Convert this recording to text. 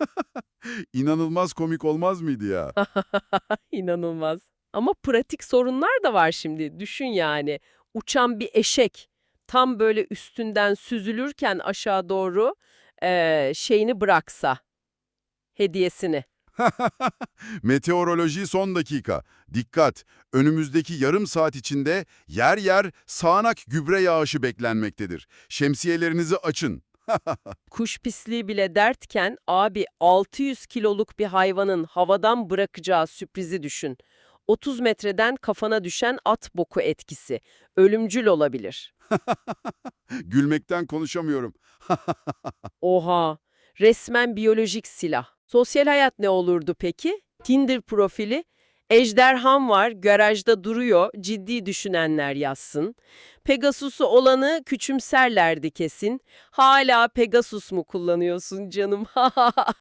İnanılmaz komik olmaz mıydı ya? İnanılmaz. Ama pratik sorunlar da var şimdi. Düşün yani. Uçan bir eşek tam böyle üstünden süzülürken aşağı doğru eee, şeyini bıraksa, hediyesini. Meteoroloji son dakika. Dikkat! Önümüzdeki yarım saat içinde yer yer sağanak gübre yağışı beklenmektedir. Şemsiyelerinizi açın. Kuş pisliği bile dertken abi 600 kiloluk bir hayvanın havadan bırakacağı sürprizi düşün. 30 metreden kafana düşen at boku etkisi. Ölümcül olabilir. Gülmekten konuşamıyorum. Oha, resmen biyolojik silah. Sosyal hayat ne olurdu peki? Tinder profili, ejderham var, garajda duruyor, ciddi düşünenler yazsın. Pegasus'u olanı küçümserlerdi kesin. Hala Pegasus mu kullanıyorsun canım?